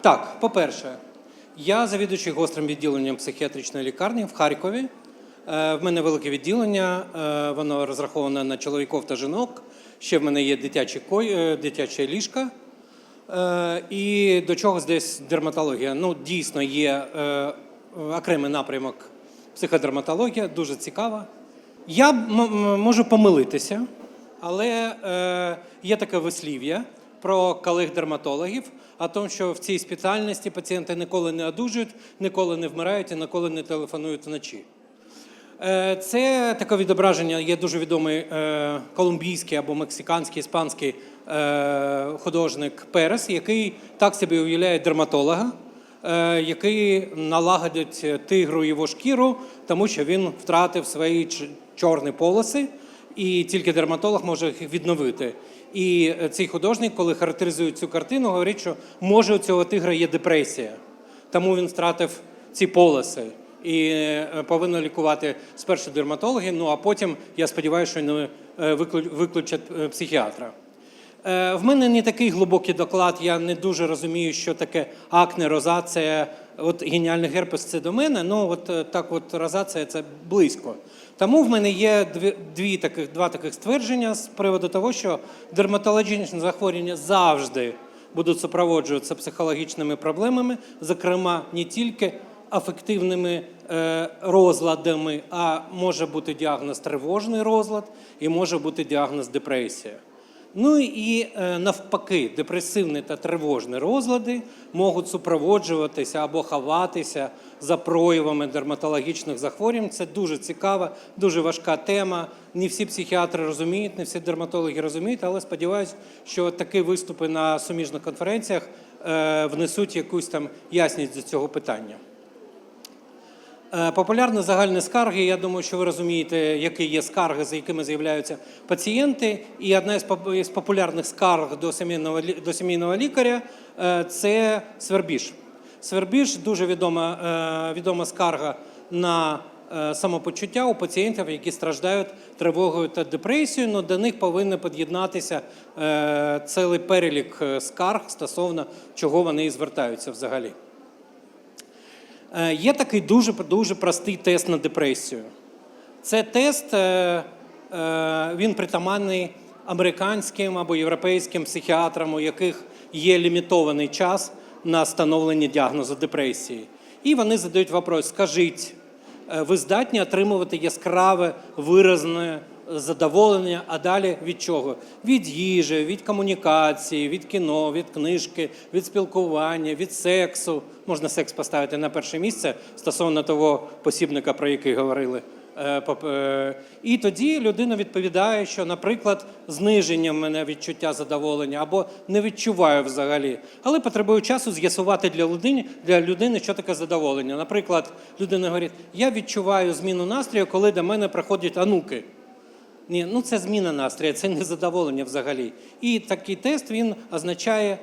Так, по-перше, я завідуючий гострим відділенням психіатричної лікарні в Харкові. Е, В мене велике відділення, е, воно розраховане на чоловіків та жінок. Ще в мене є дитячі кой, е, дитяче ліжка. І до чого здесь дерматологія? Ну, дійсно, є окремий напрямок психодерматологія, дуже цікава. Я можу помилитися, але є таке вислів'я про колег-дерматологів, о тому, що в цій спеціальності пацієнти ніколи не одужують, ніколи не вмирають і ніколи не телефонують вночі. Е, Це таке відображення. Є дуже відомий е, колумбійський або мексиканський, іспанський е, художник Перес, який так собі уявляє дерматолога, який налагодить тигру його шкіру, тому що він втратив свої чорні полоси, і тільки дерматолог може їх відновити. І е, цей художник, коли характеризує цю картину, говорить, що може у цього тигра є депресія, тому він втратив ці полоси і е, повинно лікувати спершу дерматологи, ну а потім, я сподіваюся, що не е, виключать психіатра. В мене не такий глибокий доклад, я не дуже розумію, що таке акне, розація. От геніальний герпес це до мене, ну от так от розація це близько. Тому в мене є дві, дві таких, два таких ствердження з приводу того, що дерматологічні захворювання завжди будуть супроводжуватися психологічними проблемами, зокрема не тільки афективними е, розладами, а може бути діагноз тривожний розлад і може бути діагноз депресія. Ну і е, навпаки, депресивні та тривожні розлади можуть супроводжуватися або ховатися за проявами дерматологічних захворювань. Це дуже цікава, дуже важка тема. Не всі психіатри розуміють, не всі дерматологи розуміють, але сподіваюся, що такі виступи на суміжних конференціях е, внесуть якусь там ясність до цього питання. Е, Популярні загальні скарги. Я думаю, що ви розумієте, які є скарги, за якими з'являються пацієнти. І одна із популярних скарг до сімейного до сімейного лікаря е, це свербіж. Свербіж дуже відома, е, відома скарга на самопочуття у пацієнтів, які страждають тривогою та депресією. але до них повинен під'єднатися цілий перелік скарг стосовно чого вони і звертаються взагалі. Е, Є такий дуже дуже простий тест на депресію. Це тест, е, е, він притаманний американським або європейським психіатрам, у яких є лімітований час на встановлення діагнозу депресії. І вони задають вопрос: скажіть, ви здатні отримувати яскраве, виразне задоволення, а далі від чого? Від їжі, від комунікації, від кіно, від книжки, від спілкування, від сексу. Можна секс поставити на перше місце стосовно того посібника, про який говорили. Е, е, І тоді людина відповідає, що, наприклад, зниження в мене відчуття задоволення або не відчуваю взагалі, але потребую часу з'ясувати для людини, для людини, що таке задоволення. Наприклад, людина говорить: я відчуваю зміну настрою, коли до мене приходять онуки. Ні, ну це зміна настрою, це не задоволення взагалі. І такий тест він означає е,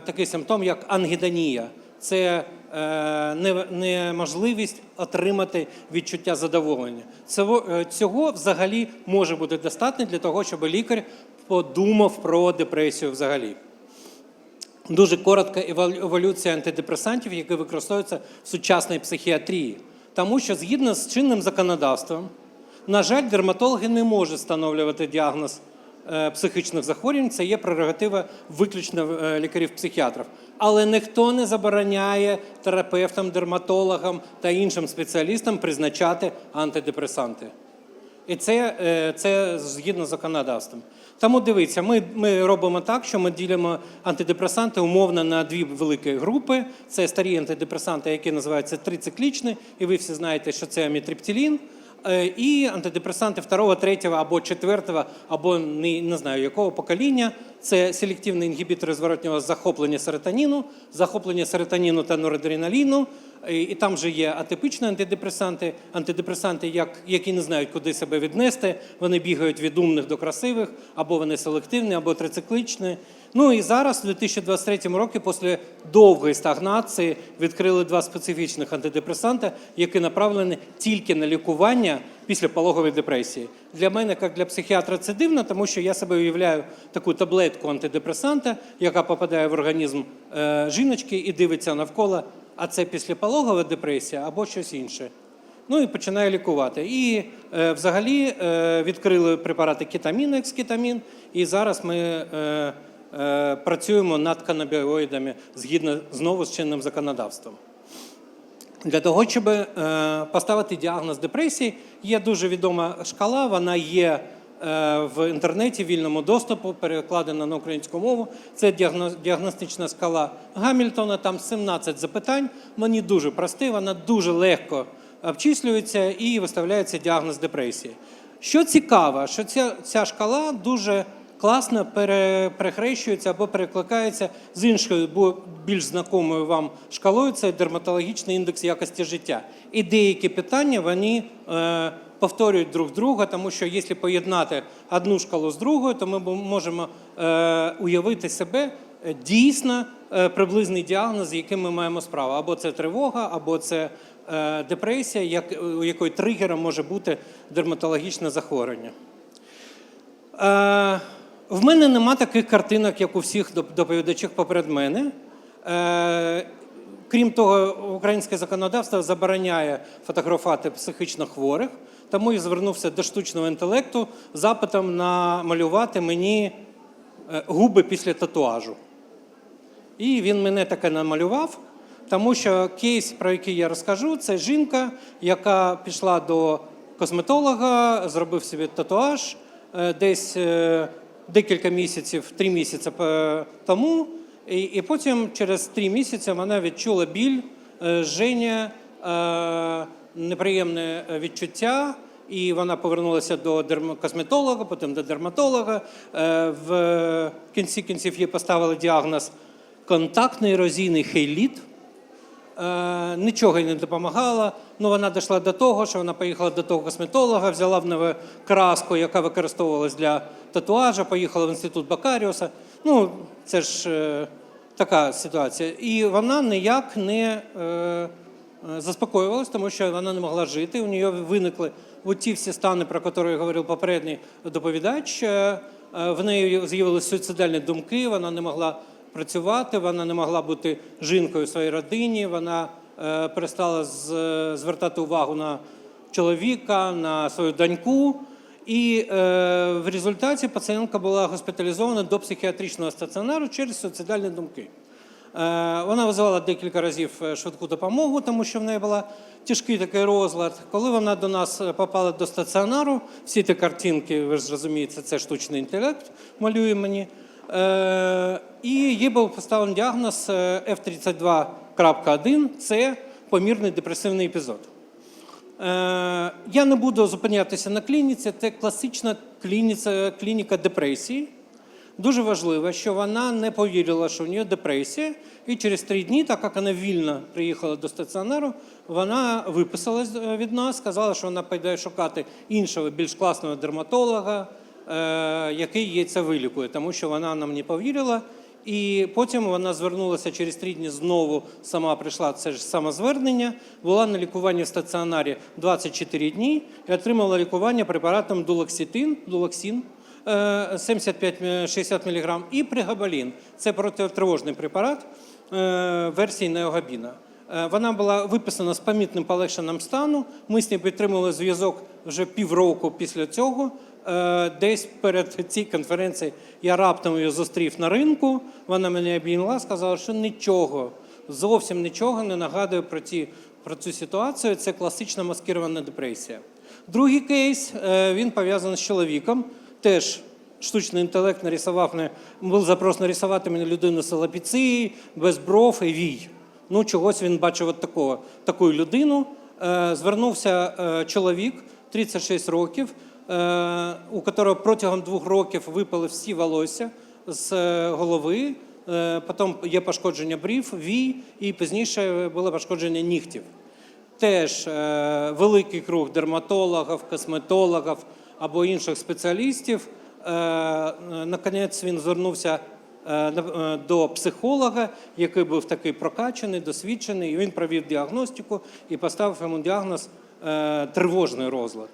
такий симптом, як ангідонія. Це е, не- неможливість отримати відчуття задоволення. Цього, е, цього взагалі може бути достатньо для того, щоб лікар подумав про депресію взагалі. Дуже коротка евол- еволюція антидепресантів, які використовуються в сучасній психіатрії. Тому що згідно з чинним законодавством, на жаль, дерматологи не можуть встановлювати діагноз е, психічних захворювань. Це є прерогатива виключно е, лікарів-психіатрів. Але ніхто не забороняє терапевтам, дерматологам та іншим спеціалістам призначати антидепресанти. І це, е, це згідно з законодавством. Тому дивіться, ми, ми робимо так, що ми ділимо антидепресанти умовно на дві великі групи. Це старі антидепресанти, які називаються трициклічні, і ви всі знаєте, що це амітриптилін. Е, І антидепресанти второго, третього або четвертого, або не, не знаю якого покоління. Це селективні інгібітори зворотнього захоплення серотоніну, захоплення серотоніну та норадреналіну, І, і там же є атипичні антидепресанти, антидепресанти, як, які не знають, куди себе віднести. Вони бігають від умних до красивих, або вони селективні, або трицикличні. Ну і зараз, у 2023 році, після довгої стагнації, відкрили два специфічних антидепресанти, які направлені тільки на лікування після пологової депресії. Для мене, як для психіатра, це дивно, тому що я себе уявляю таку таблетку антидепресанта, яка попадає в організм е, жіночки і дивиться навколо, а це післяпологова депресія або щось інше. Ну і починає лікувати. І е, взагалі е, відкрили препарати кетамін, екскетамін, і зараз ми е, працюємо над канабіоїдами згідно знову з чинним законодавством. Для того, щоб е, поставити діагноз депресії, є дуже відома шкала, вона є е, в інтернеті вільному доступу, перекладена на українську мову. Це діагностична скала Гамільтона, там 17 запитань. Вони дуже прості, вона дуже легко обчислюється і виставляється діагноз депресії. Що цікаво, що ця, ця шкала дуже класно пере, перехрещується або перекликається з іншою, бо більш знакомою вам шкалою це дерматологічний індекс якості життя. І деякі питання вони е, повторюють друг друга, тому що якщо поєднати одну шкалу з другою, то ми можемо е, уявити себе е, дійсно приблизний діагноз, з яким ми маємо справу. Або це тривога, або це депресія, як, у якої тригером може бути дерматологічне захворювання. В мене нема таких картинок, як у всіх доповідачів поперед мене. Е, крім того, українське законодавство забороняє фотографувати психічно хворих, тому я звернувся до штучного інтелекту запитом намалювати мені е, губи після татуажу. І він мене таке намалював, тому що кейс, про який я розкажу, це жінка, яка пішла до косметолога, зробив собі татуаж е, десь декілька місяців, три місяці е, тому. І, і потім через три місяці вона відчула біль, е, жження, е, неприємне відчуття. І вона повернулася до косметолога, потім до дерматолога. В кінці кінців їй поставили діагноз контактний ерозійний хейліт. Е, Нічого їй не допомагало. Ну, вона дійшла до того, що вона поїхала до того косметолога, взяла в нове краску, яка використовувалась для татуажа, поїхала в інститут Бакаріуса. Ну, це ж е, така ситуація. І вона ніяк не е, заспокоювалась, тому що вона не могла жити. У неї виникли ті всі стани, про які говорив попередній доповідач. В неї з'явилися суїцидальні думки, вона не могла працювати, вона не могла бути жінкою в своїй родині, вона е, перестала звертати увагу на чоловіка, на свою доньку. І е, в результаті пацієнтка була госпіталізована до психіатричного стаціонару через суїцидальні думки. Е, Вона визивала декілька разів е, швидку допомогу, тому що в неї була тяжкий такий розлад. Коли вона до нас е, попала до стаціонару, всі ті картинки, ви ж розумієте, це штучний інтелект малює мені. Е, І їй був поставлений діагноз е, F32.1 це помірний депресивний епізод. Е, Я не буду зупинятися на клініці, це класична клініця, клініка депресії. Дуже важливо, що вона не повірила, що в неї депресія, і через три дні, так як вона вільно приїхала до стаціонару, вона виписалась від нас, сказала, що вона піде шукати іншого, більш класного дерматолога, який їй це вилікує, тому що вона нам не повірила. І потім вона звернулася через три дні знову, сама прийшла це ж самозвернення, була на лікуванні в стаціонарі 24 дні і отримала лікування препаратом дулокситин, дулоксин, е, 75-60 мг, і пригабалін. Це протитривожний препарат е, версії неогабіна. Е, Вона була виписана з помітним полегшенням стану. Ми з нею підтримували зв'язок вже півроку після цього. Е, Десь перед цією конференцією я раптом її зустрів на ринку. Вона мене обійняла, сказала, що нічого, зовсім нічого не нагадує про, ті, про цю ситуацію. Це класична маскирована депресія. Другий кейс е, він пов'язаний з чоловіком. Теж штучний інтелект нарисував мене, був запрос нарисувати мене людину з алапіції, без бров і вій. Ну, чогось він бачив от такого, таку людину. Е, Звернувся чоловік 36 років, у якого протягом двох років випали всі волосся з е, голови. Е, Потім є пошкодження брів, вій, і пізніше було пошкодження нігтів. Теж е, великий круг дерматологів, косметологів або інших спеціалістів. Е, е, наконець він звернувся е, е, до психолога, який був такий прокачаний, досвідчений. І він провів діагностику і поставив йому діагноз е, тривожний розлад.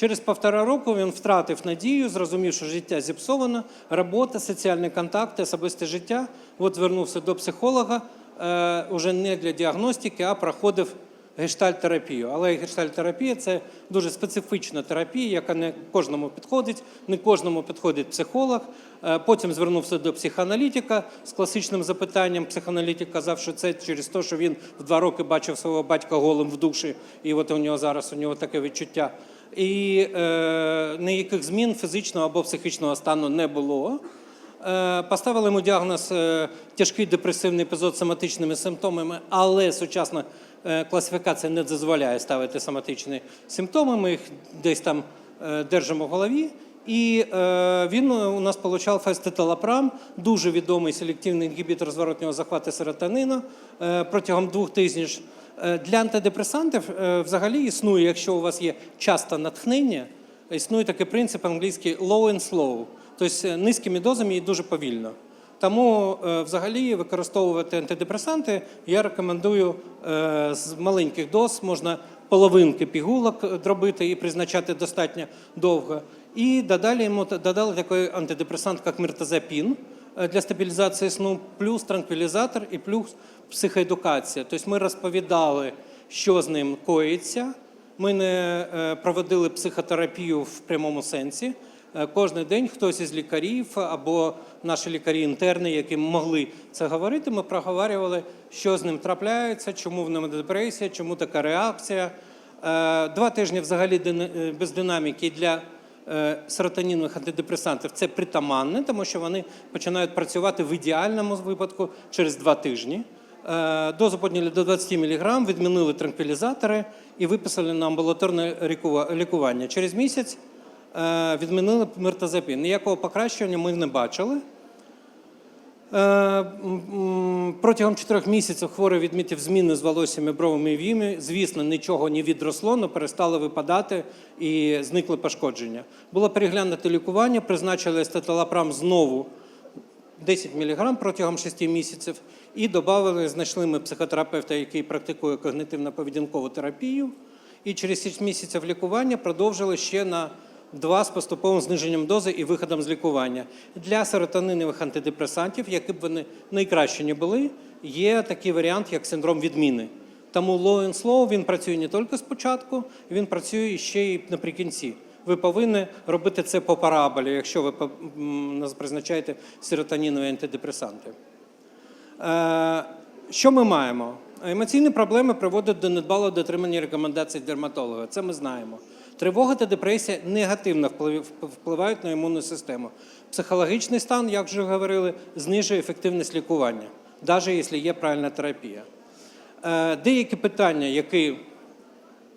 Через півтора року він втратив надію, зрозумів, що життя зіпсовано, робота, соціальні контакти, особисте життя. От звернувся до психолога е, уже не для діагностики, а проходив гештальт-терапію. Але гештальт-терапія це дуже специфічна терапія, яка не кожному підходить, не кожному підходить психолог. Е, Потім звернувся до психоаналітика з класичним запитанням. Психоаналітик казав, що це через те, що він в два роки бачив свого батька голим в душі, і от у нього зараз у нього таке відчуття. І е, ніяких змін фізичного або психічного стану не було. Е, Поставили йому діагноз е, тяжкий депресивний епізод з соматичними симптомами, але сучасна е, класифікація не дозволяє ставити соматичні симптоми. Ми їх десь там е, держимо в голові. І е, він у нас получав фестеталапрам, дуже відомий селективний інгібітор зворотнього захвату серотонину е, протягом двох тижнів. Е, Для антидепресантів е, взагалі існує, якщо у вас є часто натхнення, існує такий принцип англійський low and slow, тобто е, низькими дозами і дуже повільно. Тому взагалі використовувати антидепресанти я рекомендую з маленьких доз, можна половинки пігулок дробити і призначати достатньо довго. І додали йому додали такий антидепресант, як миртазапін е, для стабілізації сну, плюс транквілізатор і плюс психоедукація. Тобто ми розповідали, що з ним коїться. Ми не е, проводили психотерапію в прямому сенсі. Е, Кожен день хтось із лікарів або наші лікарі-інтерни, які могли це говорити, ми проговорювали, що з ним трапляється, чому в ньому депресія, чому така реакція. Е, Два тижні взагалі без динаміки для серотонінових антидепресантів це притаманне, тому що вони починають працювати в ідеальному випадку через два тижні. Е, Дозу підняли до 20 мг, відмінили транквілізатори і виписали на амбулаторне лікування. Через місяць е, відмінили миртазапін. Ніякого покращення ми не бачили. Е, Протягом чотирьох місяців хворий відмітив зміни з волоссями, бровами і віями. Звісно, нічого не відросло, але перестало випадати і зникли пошкодження. Було переглянуто лікування, призначили естеталапрам знову 10 мг протягом 6 місяців і додали, знайшли ми психотерапевта, який практикує когнитивно-поведінкову терапію. І через 6 місяців лікування продовжили ще на 2 з поступовим зниженням дози і виходом з лікування. Для серотонинових антидепресантів, які б вони найкраще не були, є такий варіант, як синдром відміни. Тому low and slow він працює не тільки спочатку, він працює ще й наприкінці. Ви повинні робити це по параболі, якщо ви призначаєте серотонінові антидепресанти. Е, Що ми маємо? Емоційні проблеми приводять до недбалого дотримання рекомендацій дерматолога. Це ми знаємо. Тривога та депресія негативно впливають на імунну систему. Психологічний стан, як вже говорили, знижує ефективність лікування, навіть якщо є правильна терапія. Е, Деякі питання, які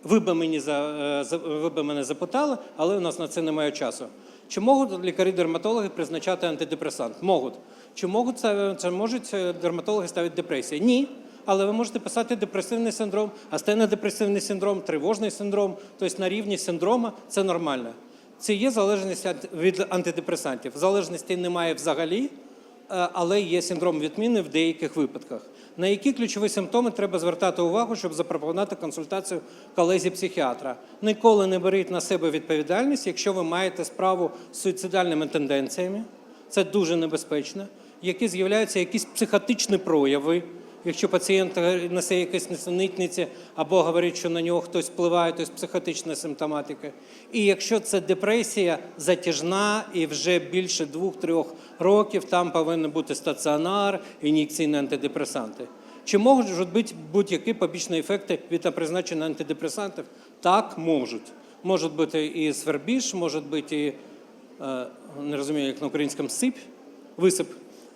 ви би мені е, ви би мене запитали, але у нас на це немає часу. Чи можуть лікарі-дерматологи призначати антидепресант? Можуть. Чи можуть це, чи можуть е, дерматологи ставити депресію? Ні. Але ви можете писати депресивний синдром, астенодепресивний синдром, тривожний синдром, тобто на рівні синдрома це нормально. Це є залежність від антидепресантів. Залежності немає взагалі, е, але є синдром відміни в деяких випадках. На які ключові симптоми треба звертати увагу, щоб запропонувати консультацію колезі психіатра? Ніколи не беріть на себе відповідальність, якщо ви маєте справу з суїцидальними тенденціями. Це дуже небезпечно. Які з'являються якісь психотичні прояви. Якщо пацієнт несе якісь несенітниці або говорить, що на нього хтось впливає, тобто психотична симптоматика. І якщо це депресія затяжна і вже більше двох-трьох років, там повинен бути стаціонар, ін'єкційні антидепресанти. Чи можуть бути будь-які побічні ефекти від призначення антидепресантів? Так, можуть. Можуть бути і свербіж, може бути і е, не розумію, як на українському сип, висип.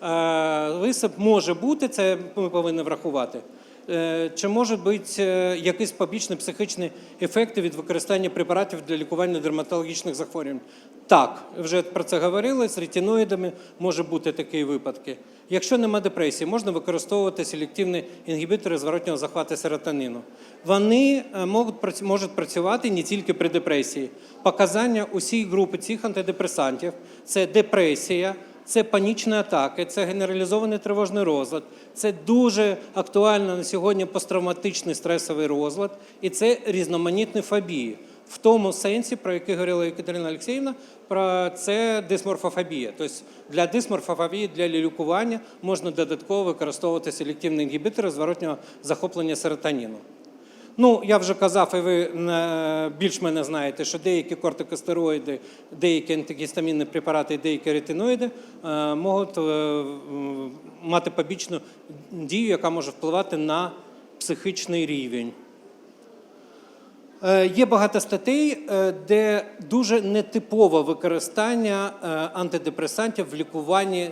Е, Висип може бути, це ми повинні врахувати. Е, Чи може бути е, якісь побічні психічні ефекти від використання препаратів для лікування дерматологічних захворювань? Так, вже про це говорили. З ретиноїдами може бути такі випадки. Якщо нема депресії, можна використовувати селективні інгібітори зворотнього захвату серотонину. Вони можуть, прац- працювати не тільки при депресії. Показання усієї групи цих антидепресантів це депресія, це панічні атаки, це генералізований тривожний розлад, це дуже актуально на сьогодні посттравматичний стресовий розлад, і це різноманітні фобії. В тому сенсі, про який говорила Екатерина Олексіївна, про це дисморфофобія. Тобто для дисморфофобії, для лікування можна додатково використовувати селективні інгібітори зворотнього захоплення серотоніну. Ну, я вже казав, і ви е, більш мене знаєте, що деякі кортикостероїди, деякі антигістамінні препарати і деякі ретиноїди е, можуть е, мати побічну дію, яка може впливати на психічний рівень. Є багато статей, де дуже нетипове використання антидепресантів в лікуванні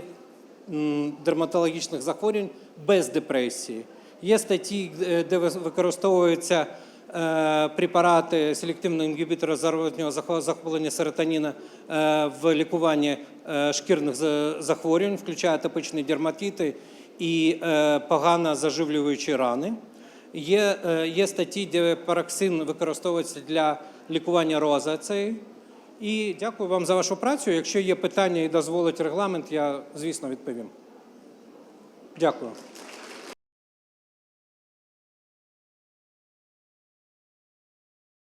дерматологічних захворювань без депресії. Є статті, е, де використовуються е, препарати селективного інгібітора зворотнього захоплення серотоніна е, в лікуванні шкірних захворювань, включає атопічні дерматити і погано заживлюючі рани. Є, є статті, де параксин використовується для лікування розацеї. І дякую вам за вашу працю. Якщо є питання і дозволить регламент, я, звісно, відповім. Дякую.